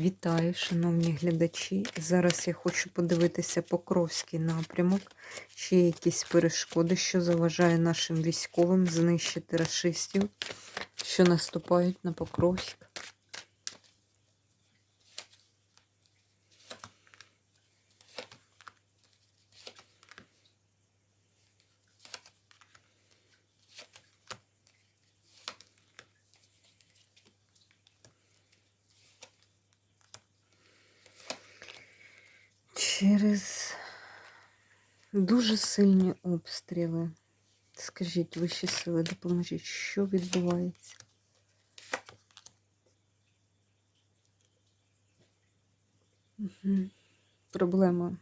Вітаю, шановні глядачі. Зараз я хочу подивитися Покровський напрямок, чи є якісь перешкоди, що заважає нашим військовим знищити расистів, що наступають на Покровськ. Через дуже сильні обстріли. Скажіть, вищі сили, допоможіть, що відбувається? Угу. Проблема.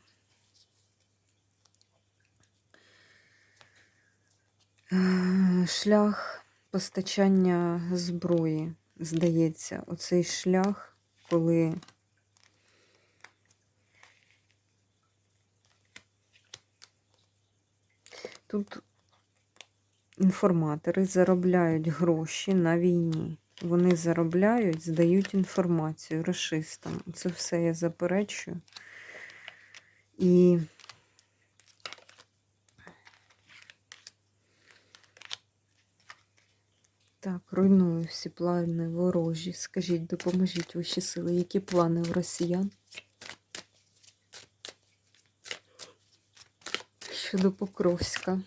Е, Шлях постачання зброї, здається, оцей шлях, коли Тут інформатори заробляють гроші на війні. Вони заробляють, здають інформацію расистам. Це все я заперечую. І так, руйную всі плани ворожі. Скажіть, допоможіть ваші сили, які плани у росіян? Щодо Покровська.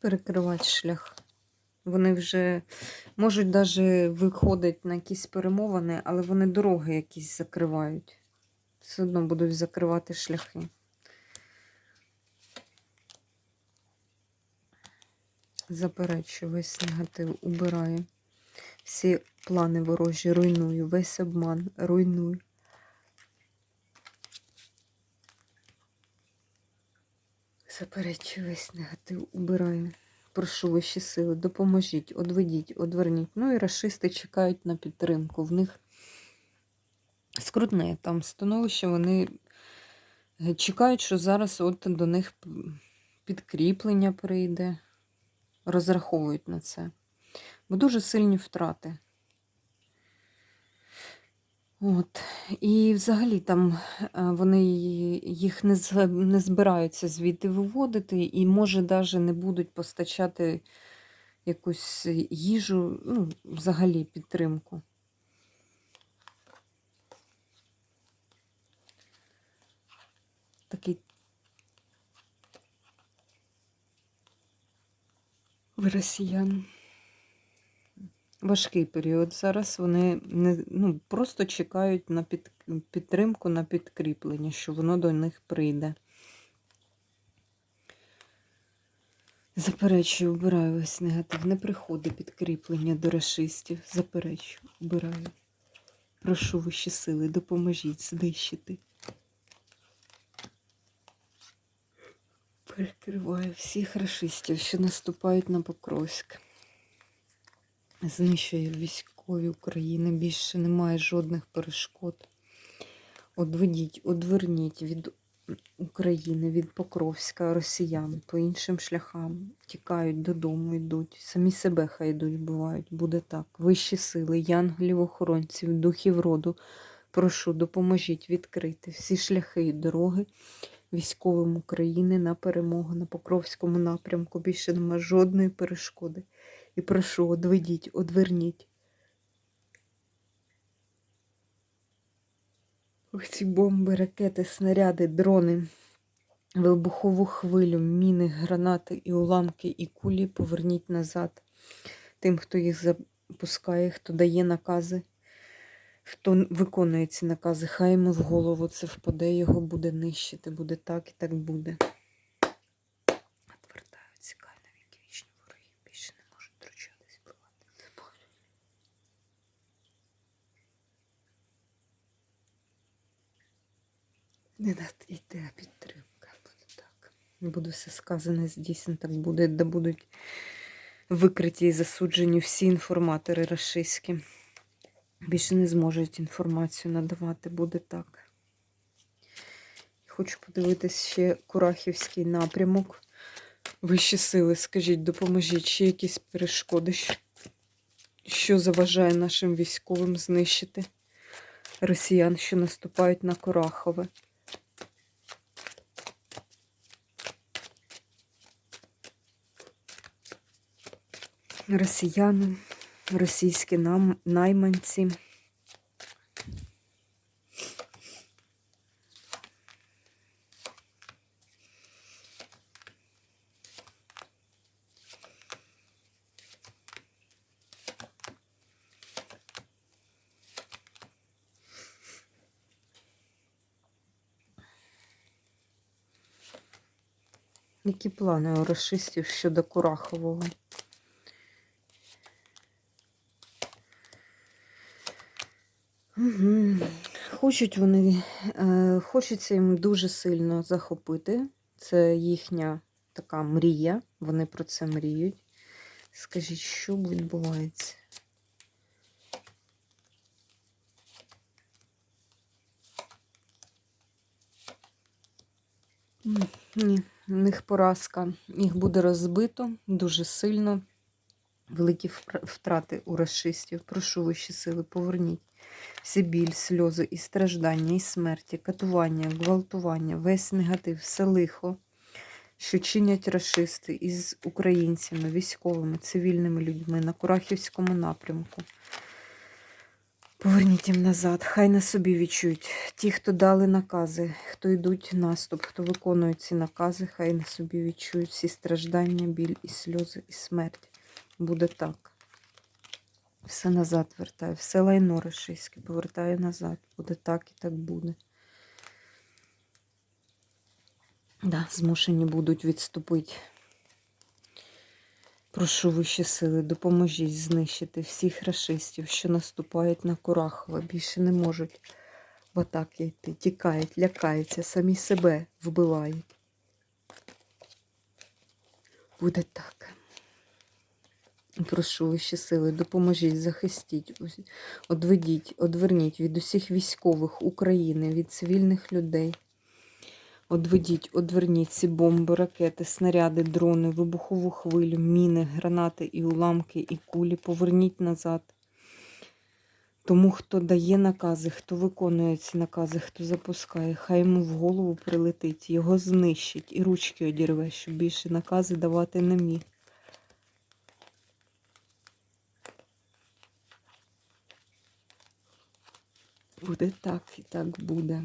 Перекривати шлях. Вони вже можуть навіть виходити на якісь перемовини, але вони дороги якісь закривають. Все одно будуть закривати шляхи. Заперечую, весь негатив убираю. Всі плани ворожі руйную, весь обман руйную. Заперечую, весь негатив убираю. Прошу вищі сили, допоможіть, одведіть, одверніть. Ну і расисти чекають на підтримку. В них скрутне там становище, вони чекають, що зараз от до них підкріплення прийде розраховують на це. Бо дуже сильні втрати. От. І взагалі там е, вони їх не збираються звідти виводити, і, може, навіть не будуть постачати якусь їжу, ну, взагалі підтримку. Такий росіян. Важкий період. Зараз вони не, ну, просто чекають на під, підтримку, на підкріплення, що воно до них прийде. Заперечую, обираю весь негатив. Не приходить підкріплення до расистів. Заперечую, обираю. Прошу вищі сили, допоможіть знищити. Перекриваю всіх расистів, що наступають на Покровськ. Знищує військові України. Більше немає жодних перешкод. Одведіть, одверніть від України, від Покровська, росіян по іншим шляхам. Тікають додому, йдуть. Самі себе хай йдуть, бувають. Буде так. Вищі сили, янголів, охоронців, духів роду. Прошу, допоможіть відкрити всі шляхи і дороги військовим України на перемогу на Покровському напрямку. Більше нема жодної перешкоди. І прошу, одведіть, одверніть. Ці бомби, ракети, снаряди, дрони, вибухову хвилю, міни, гранати і уламки, і кулі поверніть назад. Тим, хто їх запускає, хто дає накази. Хто виконує ці накази, хай йому в голову це впаде, його буде нищити, буде так і так буде. Отвертаю, цікай на вічні вороги, більше не можуть втручатись, впливати. Не можуть. Не йде підтримка, буде так. Буде все сказане, здійснено так буде, де будуть викриті і засуджені всі інформатори рашистські. Більше не зможуть інформацію надавати, буде так. Хочу подивитись ще Курахівський напрямок. Вищі сили, скажіть, допоможіть, ще якісь перешкоди, що- заважає нашим військовим знищити росіян, що наступають на Курахове. Росіяни, російські нам, найманці. Які плани у расистів щодо Курахового? Угу. Хочуть вони, е, хочеться їм дуже сильно захопити. Це їхня така мрія. Вони про це мріють. Скажіть, що відбувається? Ні, в них поразка. Їх буде розбито дуже сильно. Великі втрати у расистів. Прошу вищі сили, поверніть всі біль, сльози і страждання, і смерті, катування, гвалтування, весь негатив, все лихо, що чинять расисти із українцями, військовими, цивільними людьми на Курахівському напрямку. Поверніть їм назад, хай на собі відчують. Ті, хто дали накази, хто йдуть наступ, хто виконує ці накази, хай на собі відчують всі страждання, біль і сльози, і смерть. Буде так. Все назад вертаю, все лайно рашистське повертаю назад. Буде так і так буде. Да, змушені будуть відступити. Прошу вищі сили, допоможіть знищити всіх рашистів, що наступають на Курахова. Більше не можуть в атаки йти, тікають, лякаються, самі себе вбивають. Буде так. Прошу вищі сили, допоможіть, захистіть, одведіть, одверніть від усіх військових України, від цивільних людей. Одведіть, одверніть ці бомби, ракети, снаряди, дрони, вибухову хвилю, міни, гранати і уламки, і кулі. Поверніть назад. Тому, хто дає накази, хто виконує ці накази, хто запускає, хай йому в голову прилетить, його знищить і ручки одірве, щоб більше накази давати не міг. Буде так і так буде.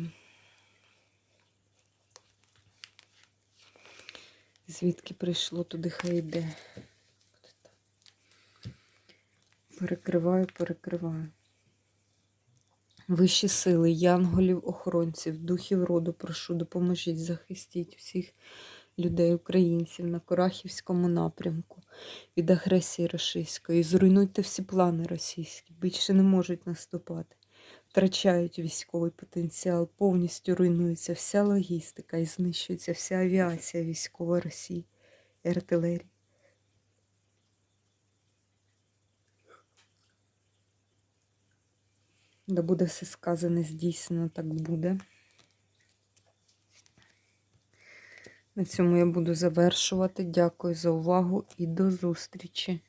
Звідки прийшло, туди хай йде. Перекриваю, перекриваю. Вищі сили, янголів, охоронців, духів роду, прошу, допоможіть, захистіть всіх людей, українців на Корахівському напрямку від агресії російської. Зруйнуйте всі плани російські, більше не можуть наступати. Втрачають військовий потенціал, повністю руйнується вся логістика і знищується вся авіація військової Росії і артилерії. Да буде все сказане, здійснено, так буде. На цьому я буду завершувати. Дякую за увагу і до зустрічі!